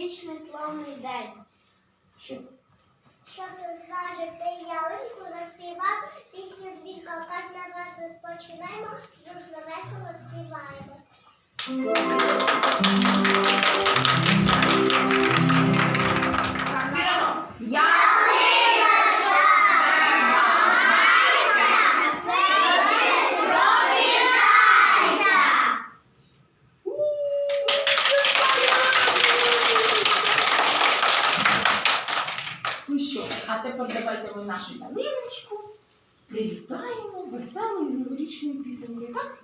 новорічний славний день. Щоб розважити ялинку, заспівати пісню двірка, кожна раз розпочинаємо, дружно весело співаємо. Я тепер ми нашу ялиночку привітаємо веселою новорічною пісенькою, так?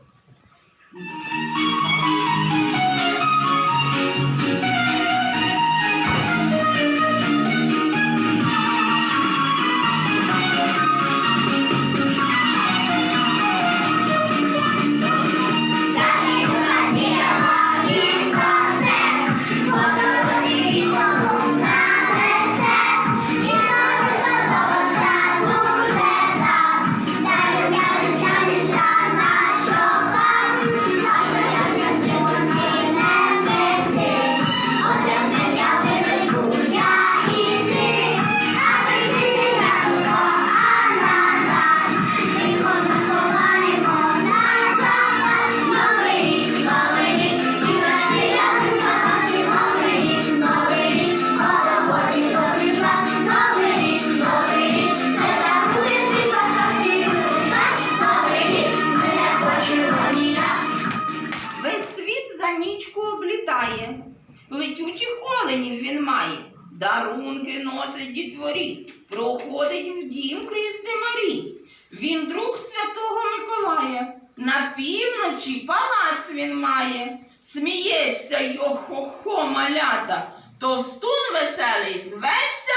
На півночі палац він має, сміється його хо-хо малята, товстун веселий зветься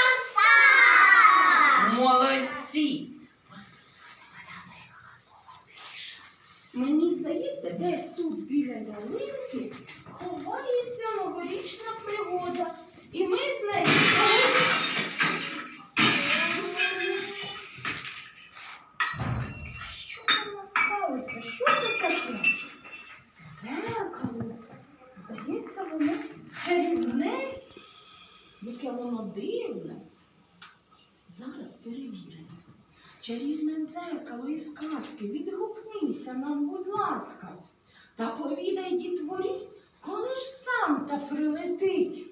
Молодці! Мені здається, десь тут біля ялинки ховається новорічна пригода. І ми з. А Що там у нас сталося? Що? Зеркало. Здається, воно чарівне. Яке воно дивне. Зараз перевіримо. Чарівне дзеркало із казки, відгукнися нам, будь ласка, та повідай дітворі, коли ж Санта прилетить.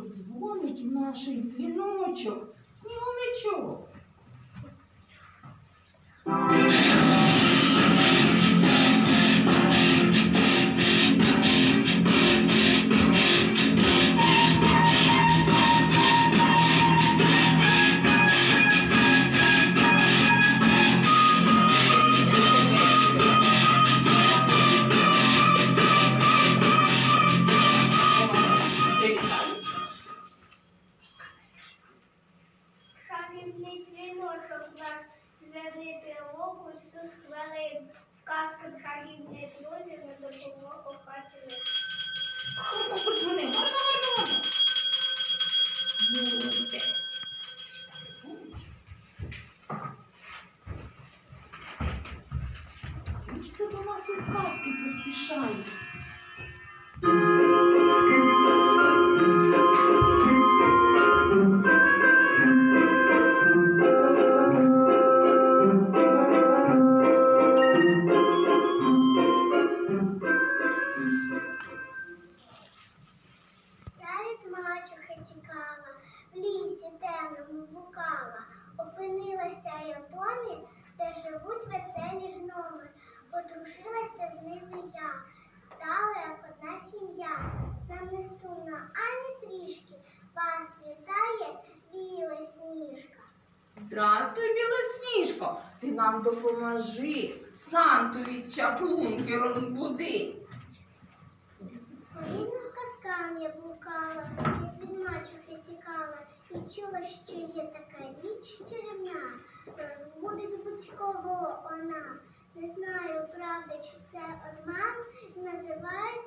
подзвонить в наш дзвіночок, снігомичок.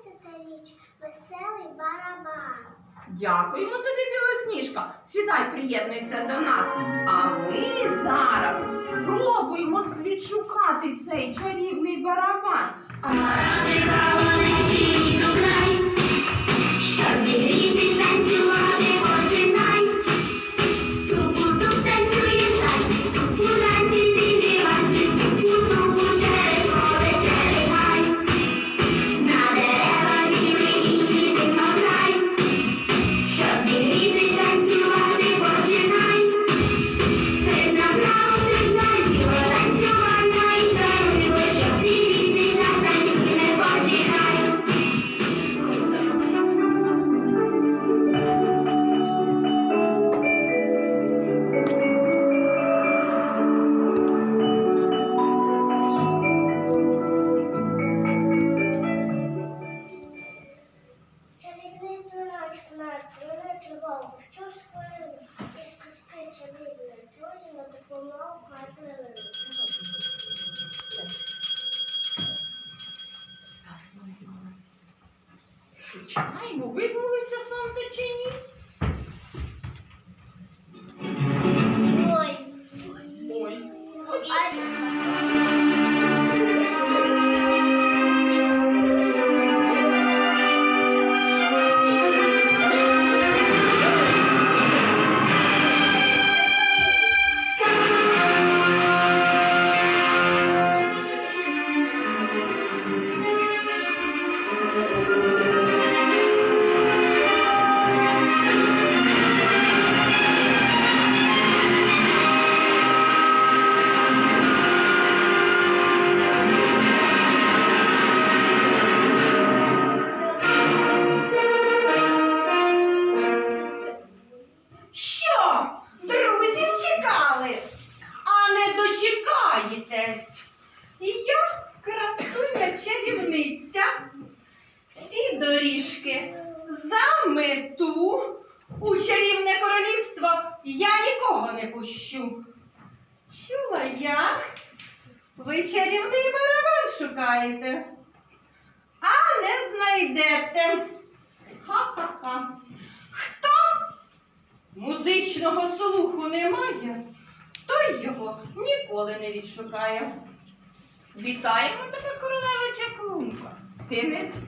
Тринадцята річ веселий барабан. Дякуємо тобі, білосніжка. Сідай, приєднуйся до нас. А ми зараз спробуємо відшукати цей чарівний барабан. А...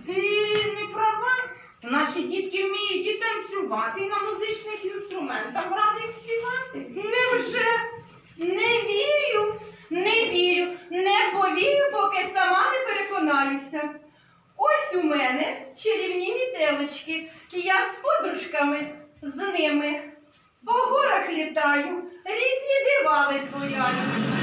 ти не права. Наші дітки вміють і танцювати, і на музичних інструментах грати і співати. Невже? Не вірю, не вірю, не повірю, поки сама не переконаюся. Ось у мене чарівні мітелочки, я з подружками з ними по горах літаю, різні дива витворяю.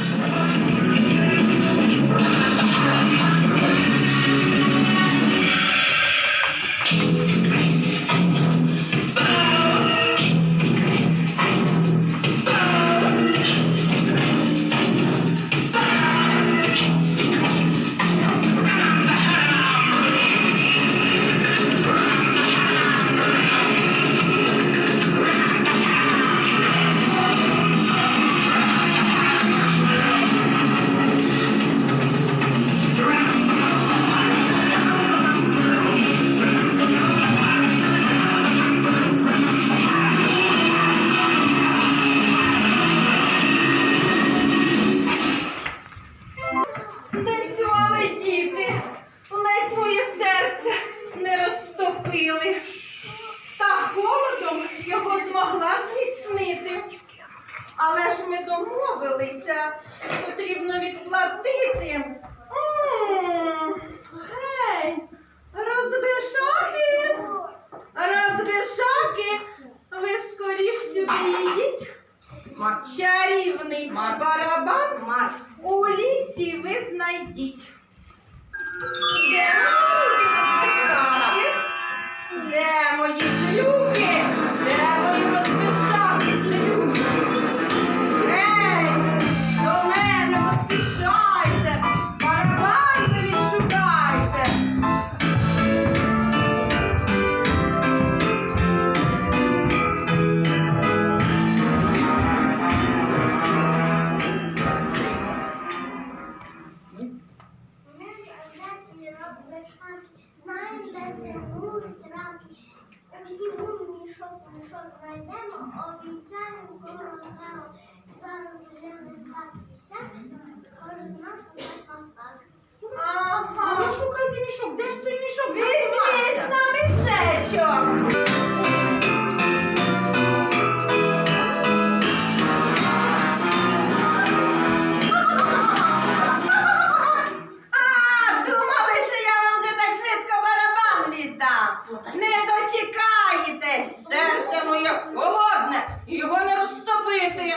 Серце моє холодне, його не розтопити.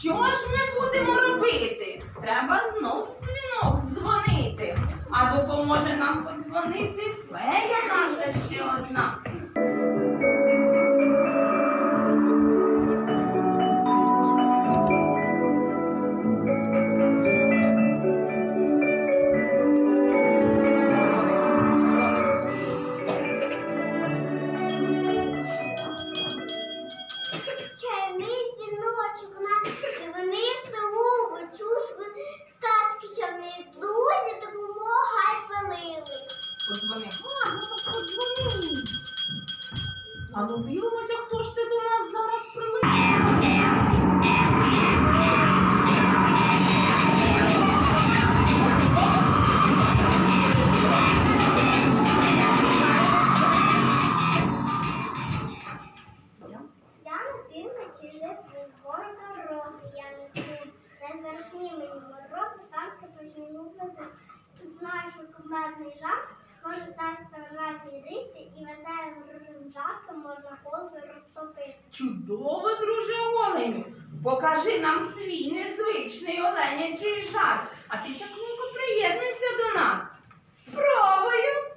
Що ж ми будемо робити? Треба знов дзвінок дзвонити, а допоможе нам подзвонити фея наша ще одна. художні образи, знаю, що кумедний жарт може серце розігріти і веселим дружим жартом можна холоду розтопити. Чудово, друже Оленю! Покажи нам свій незвичний оленячий жарт, а ти чаклунко приєднуйся до нас. Спробую!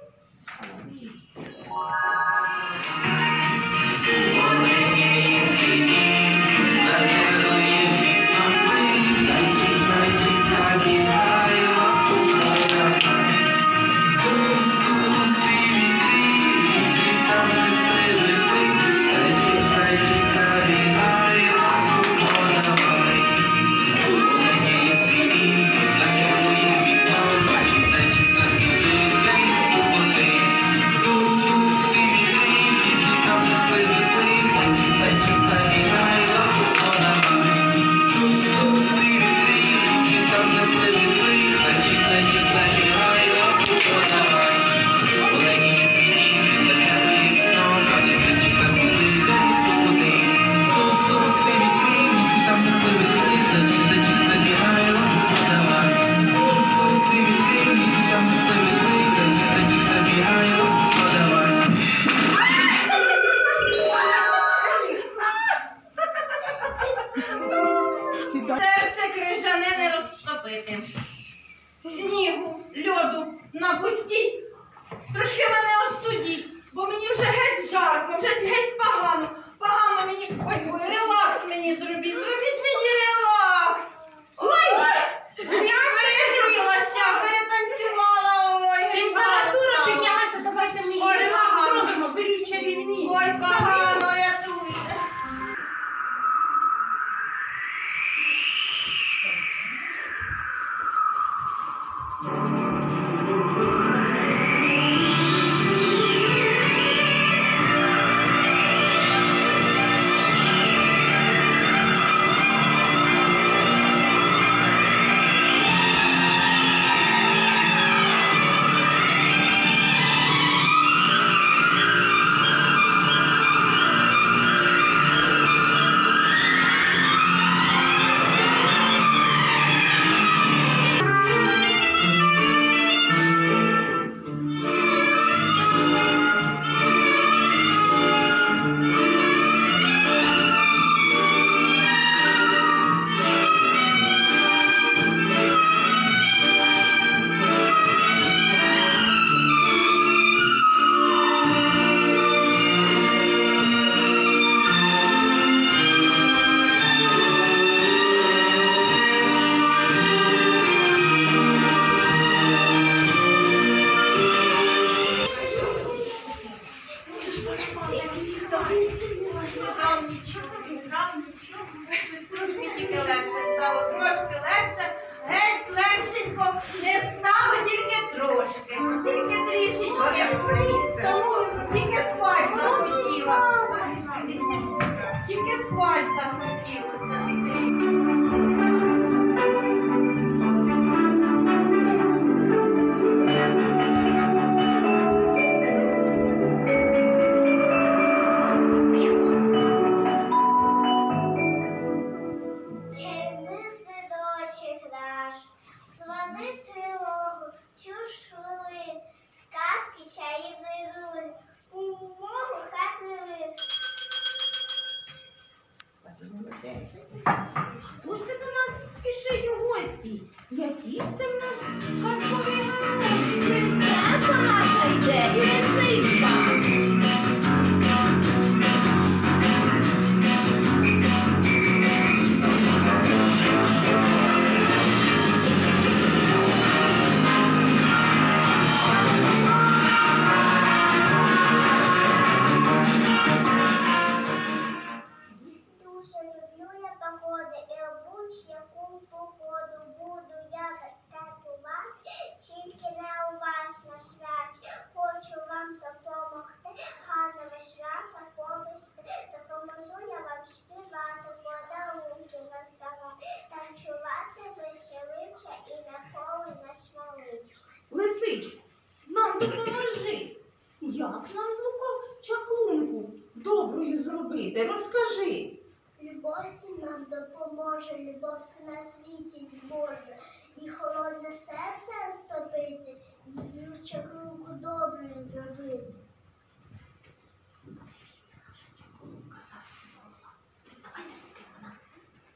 діти, розкажи. Любов всім нам допоможе, любов все на світі зможе. І холодне серце стопити, і з ручок руку доброю зробити.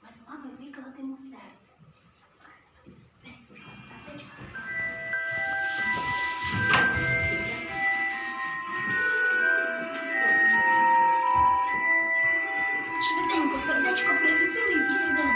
Ми з вами викладемо серце. Тихенько сердечко приліпили і сідали.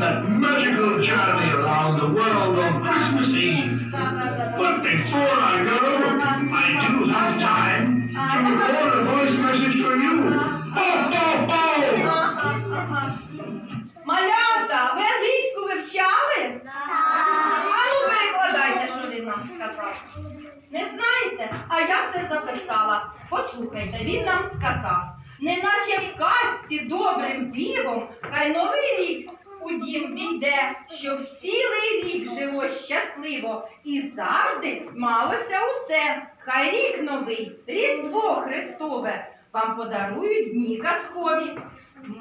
That magical journey around the world on Christmas Eve. But before I go, I do have time to record a voice message for you. Ho, ho, ho! Малята, ви англійську вивчали? А ну перекладайте, що він нам сказав. Не знаєте? А я все записала. Послухайте, він нам сказав. Неначе в казці добрим півом, хай новий рік у дім війде, щоб цілий рік жило щасливо і завжди малося усе. Хай рік новий, Різдво Христове, вам подарують дні казкові,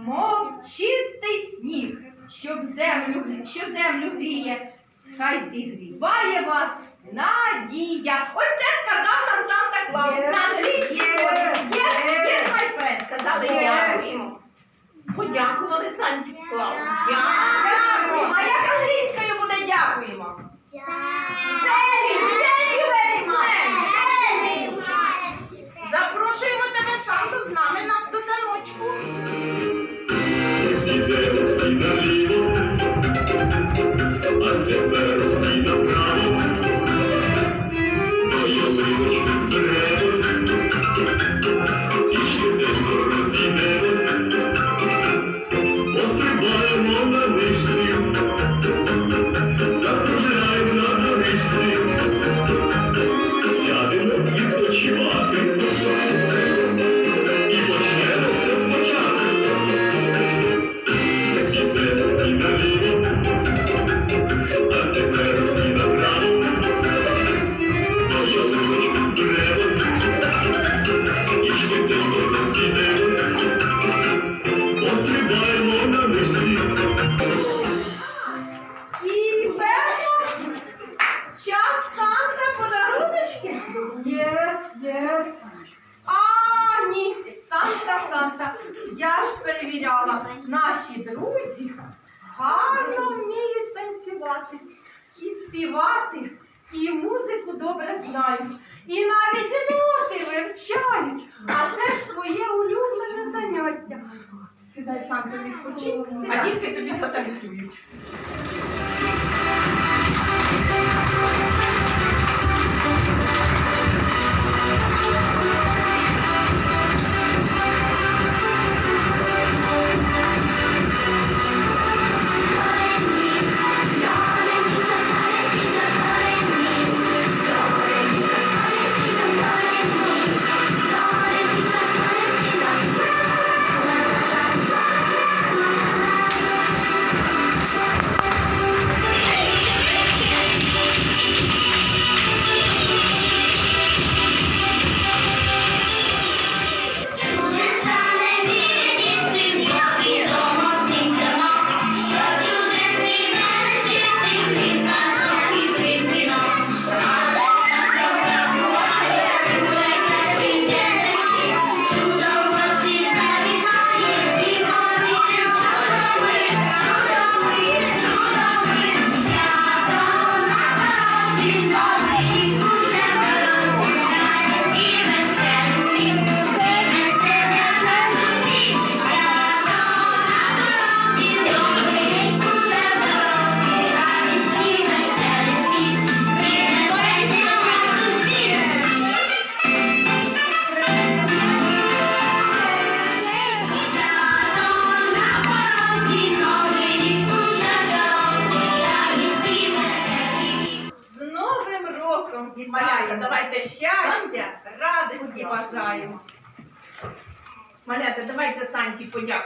мов чистий сніг, щоб землю, що землю гріє, хай зігріває вас надія. Ось це сказав нам Санта Клаус на англійській мові. Yes, yes, my friend. Сказали. Подякували Санті Клаус. Дякую. А як англійською буде дякуємо? Thank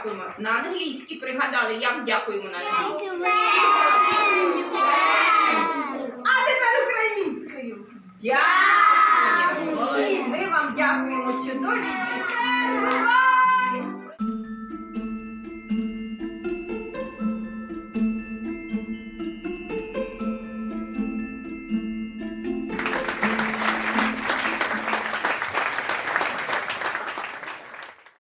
дякуємо? На англійській пригадали, як дякуємо на англійській? А тепер українською. Дякую.